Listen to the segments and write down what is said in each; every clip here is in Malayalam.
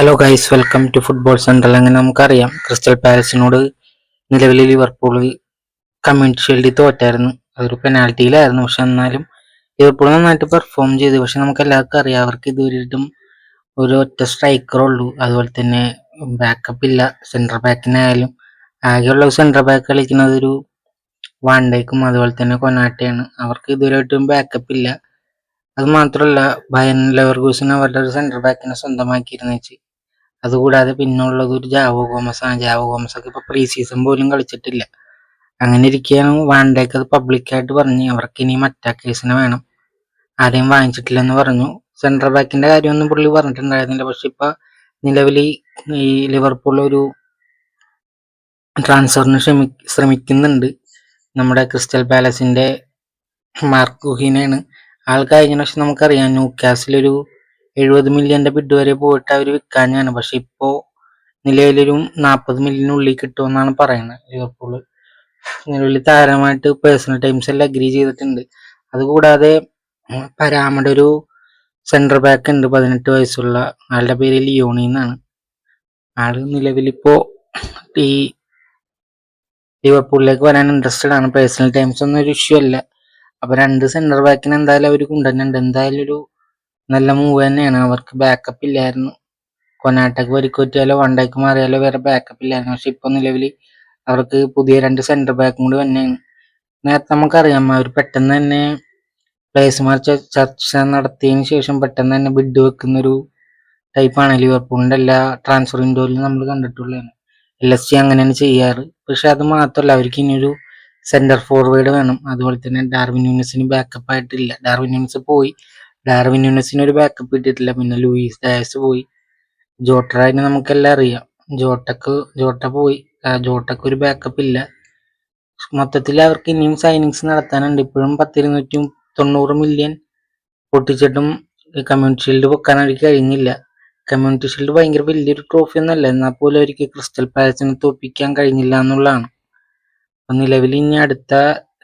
Hello guys welcome to football central അങ്ങനെ നമുക്കറിയാം ക്രിസ്റ്റൽ പാലസിനോട് നിലവിൽ ലിവർപൂൾ കമ്മ്യൂണിറ്റി ഷീൽഡിൽ തോറ്റായിരുന്നു. അതൊരു പെനാൽറ്റിയിലായിരുന്നു പക്ഷെ എന്നാലും ലിവർപൂൾ നന്നായിട്ട് പെർഫോം ചെയ്തു. പക്ഷെ നമുക്ക് എല്ലാവർക്കും അറിയാം അവർക്ക് ഇതുവരെയായിട്ടും ഒരു ഒറ്റ സ്ട്രൈക്കറേ ഉള്ളൂ. അതുപോലെ തന്നെ ബാക്കപ്പ് ഇല്ല. സെൻട്രൽ ബാക്കിനായാലും ആകെയുള്ള സെൻട്രൽ ബാക്ക് കളിക്കുന്നത് ഒരു വാണ്ടേക്കും അതുപോലെ തന്നെ കൊനാട്ടയാണ് അവർക്ക് ഇതുവരെയായിട്ടും ബാക്കപ്പ് ഇല്ല. അത് മാത്രമല്ല ബയൻ ലെവർഗൂസിൻ അവരുടെ ഒരു സെൻട്രൽ ബാക്കിനെ സ്വന്തമാക്കിയിരുന്നു വെച്ച് അതുകൂടാതെ പിന്നുള്ളത് ഒരു ജാവോ ഗോമസ് ആണ്. ജാവോ ഗോമസ് ഒക്കെ ഇപ്പൊ പ്രീ സീസൺ പോലും കളിച്ചിട്ടില്ല. അങ്ങനെ ഇരിക്കുകയാണ് വാണ്ടേക്ക് അത് പബ്ലിക്കായിട്ട് പറഞ്ഞ് അവർക്ക് ഇനി അറ്റാക്കേഴ്സിനെ വേണം. ആരെയും വാങ്ങിച്ചിട്ടില്ലെന്ന് പറഞ്ഞു. സെൻട്രൽ ബാക്കിന്റെ കാര്യമൊന്നും പുള്ളി പറഞ്ഞിട്ടുണ്ടായിരുന്നില്ല. പക്ഷെ ഇപ്പൊ നിലവിൽ ഈ ലിവർപൂൾ ഒരു ട്രാൻസ്ഫറിന് ശ്രമി ശ്രമിക്കുന്നുണ്ട്. നമ്മുടെ ക്രിസ്റ്റൽ പാലസിന്റെ മാർക്ക് ഗുഹീനയാണ് ആൾ കഴിഞ്ഞ പക്ഷെ നമുക്കറിയാം ന്യൂ കാസിലൊരു എഴുപത് മില്യന്റെ ബിഡ് വരെ പോയിട്ട് അവർ വിൽക്കാനാണ് പക്ഷെ ഇപ്പോൾ നിലവിലൊരു നാൽപ്പത് മില്യനുള്ളിൽ കിട്ടുമെന്നാണ് പറയുന്നത്. ലിവർപൂൾ നിലവിൽ താരമായിട്ട് പേഴ്സണൽ ടൈംസ് എല്ലാം അഗ്രി ചെയ്തിട്ടുണ്ട്. അതുകൂടാതെ പരാമയുടെ ഒരു സെൻട്രൽ ബാക്ക് ഉണ്ട്. പതിനെട്ട് വയസ്സുള്ള ആളുടെ പേര് ലിയോണി എന്നാണ്. ആൾ നിലവിലിപ്പോ ഈ ലിവർപൂളിലേക്ക് വരാൻ ഇൻട്രസ്റ്റഡ് ആണ്. പേഴ്സണൽ ടൈംസ് ഒന്നും ഒരു ഇഷ്യൂ അല്ല. അപ്പൊ രണ്ട് സെന്റർ ബാക്കിന് എന്തായാലും അവർ കൊണ്ടുവരുന്നുണ്ട്. എന്തായാലും ഒരു നല്ല മൂവ് തന്നെയാണ്. അവർക്ക് ബാക്കപ്പ് ഇല്ലായിരുന്നു. കൊനാട്ടക്ക് പരിക്കുപറ്റിയാലോ വണ്ടേക്ക് മാറിയാലോ വേറെ ബാക്കപ്പ് ഇല്ലായിരുന്നു. പക്ഷെ ഇപ്പൊ നിലവിൽ അവർക്ക് പുതിയ രണ്ട് സെന്റർ ബാക്കും കൂടി തന്നെയാണ് നേരത്തെ നമുക്കറിയാം അവർ പെട്ടെന്ന് തന്നെ പ്ലേസ്മാർ ചർച്ച നടത്തിയതിന് ശേഷം പെട്ടെന്ന് തന്നെ ബിഡ് വെക്കുന്ന ഒരു ടൈപ്പാണ് ലിവർപൂളിന്റെ എല്ലാ ട്രാൻസ്ഫർ വിൻഡോയിലും നമ്മൾ കണ്ടിട്ടുള്ളതാണ്. എൽ എസ് സി അങ്ങനെയാണ് ചെയ്യാറ്. പക്ഷെ അത് മാത്രമല്ല അവർക്ക് ഇനിയൊരു സെന്റർ ഫോർവേഡ് വേണം. അതുപോലെ തന്നെ ഡാർവിൻ യൂണിസിന് ബാക്കപ്പ് ആയിട്ടില്ല. ഡാർവിൻ യൂണിസ് പോയി. ഡാർവിൻ യൂണിസിന് ഒരു ബാക്കപ്പ് കിട്ടിയിട്ടില്ല. പിന്നെ ലൂയിസ് ഡയസ് പോയി. ജോട്ടറായിട്ട് നമുക്കെല്ലാം അറിയാം. ജോട്ടക്ക് ജോട്ട പോയി. ജോട്ടക്ക് ഒരു ബാക്കപ്പ് ഇല്ല. മൊത്തത്തിൽ അവർക്ക് ഇനിയും സൈനിങ്സ് നടത്താനുണ്ട്. ഇപ്പോഴും പത്തിരുന്നൂറ്റി തൊണ്ണൂറ് മില്യൺ പൊട്ടിച്ചിട്ടും കമ്മ്യൂണിറ്റി ഷീൽഡ് വെക്കാൻ അവർക്ക് കഴിഞ്ഞില്ല. കമ്മ്യൂണിറ്റി ഷീൽഡ് ഭയങ്കര വലിയൊരു ട്രോഫി ഒന്നല്ല എന്നാൽ പോലും അവർക്ക് ക്രിസ്റ്റൽ പാലസിനെ തോൽപ്പിക്കാൻ കഴിഞ്ഞില്ല എന്നുള്ളതാണ്. അപ്പം നിലവിൽ ഇനി അടുത്ത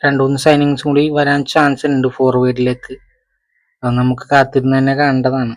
രണ്ടു മൂന്ന് സൈനിങ്സ് കൂടി വരാൻ ചാൻസ് ഉണ്ട് ഫോർവേഡിലേക്ക് അത് നമുക്ക് കാത്തിരുന്ന് തന്നെ കാണേണ്ടതാണ്